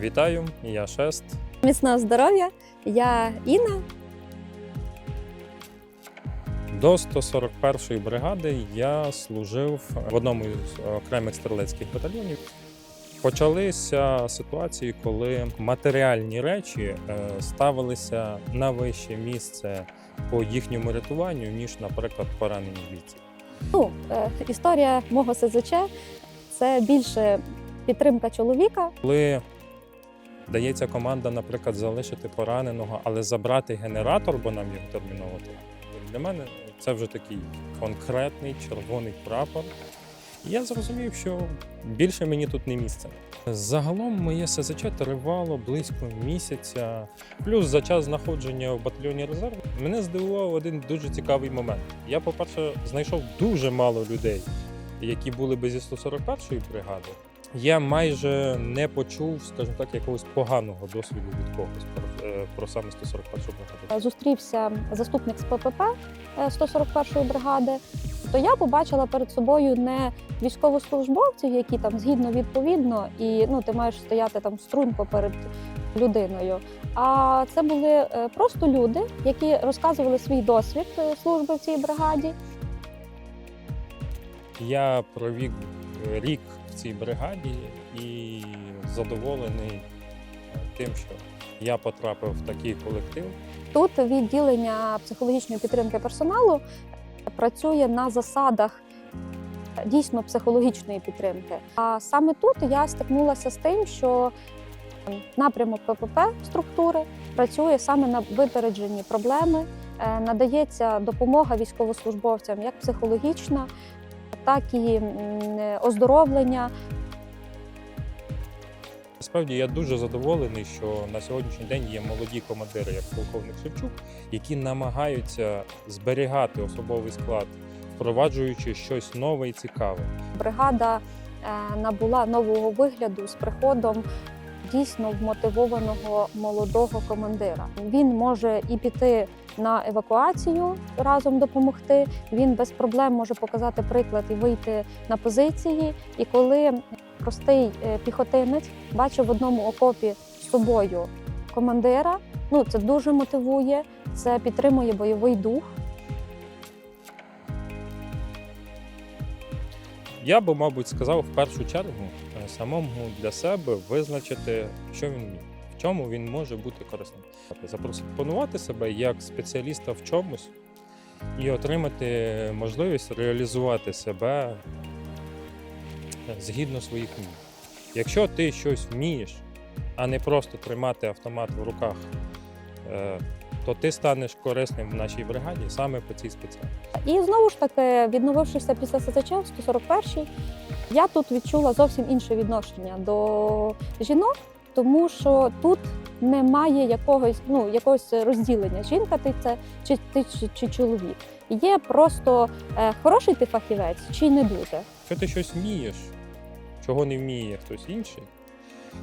Вітаю, я Шест. Міцного здоров'я. Я Інна. До 141-ї бригади я служив в одному з окремих стрілецьких батальйонів. Почалися ситуації, коли матеріальні речі е, ставилися на вище місце по їхньому рятуванню, ніж, наприклад, поранені бійці. Ну, е, історія мого СЗЧ це більше підтримка чоловіка. Коли дається команда, наприклад, залишити пораненого, але забрати генератор, бо нам його терміново треба. Для мене це вже такий конкретний червоний прапор. І я зрозумів, що більше мені тут не місце. Загалом моє СЗЧ тривало близько місяця. Плюс за час знаходження в батальйоні резерву мене здивував один дуже цікавий момент. Я, по-перше, знайшов дуже мало людей, які були би зі 141-ї бригади. Я майже не почув, скажімо так, якогось поганого досвіду від когось про, е, про саме 141-ту бригаду. Зустрівся заступник з ППП е, 141-ї бригади. То я побачила перед собою не військовослужбовців, які там згідно відповідно, і ну ти маєш стояти там струнко перед людиною. А це були е, просто люди, які розказували свій досвід е, служби в цій бригаді. Я провів е, рік цій бригаді і задоволений е, тим, що я потрапив в такий колектив. Тут відділення психологічної підтримки персоналу працює на засадах дійсно психологічної підтримки. А саме тут я стикнулася з тим, що напрямок ППП структури працює саме на випередженні проблеми, Е, надається допомога військовослужбовцям як психологічна, так і оздоровлення, Насправді я дуже задоволений, що на сьогоднішній день є молоді командири, як полковник Шевчук, які намагаються зберігати особовий склад, впроваджуючи щось нове і цікаве. бригада е, набула нового вигляду з приходом дійсно вмотивованого молодого командира. Він може і піти на евакуацію разом допомогти. Він без проблем може показати приклад і вийти на позиції. І коли простий е, піхотинець бачив в одному окопі з собою командира, ну це дуже мотивує, це підтримує бойовий дух. Я би, мабуть, сказав в першу чергу е, самому для себе визначити, що він вміє, чому він може бути корисним. Запропонувати себе як спеціаліста в чомусь і отримати можливість реалізувати себе згідно своїх вмінь. Якщо ти щось вмієш, а не просто тримати автомат в руках, е, то ти станеш корисним в нашій бригаді саме по цій спеціальності. І знову ж таки, відновившися після СЗЧ в 141-й, я тут відчула зовсім інше відношення до жінок, тому що тут немає якогось, ну, якогось розділення. Жінка ти це чи ти чи, чи чоловік. Є просто е, хороший ти фахівець чи не дуже. Якщо ти щось вмієш, чого не вміє хтось інший,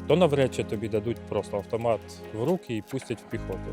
то навряд чи тобі дадуть просто автомат в руки і пустять в піхоту.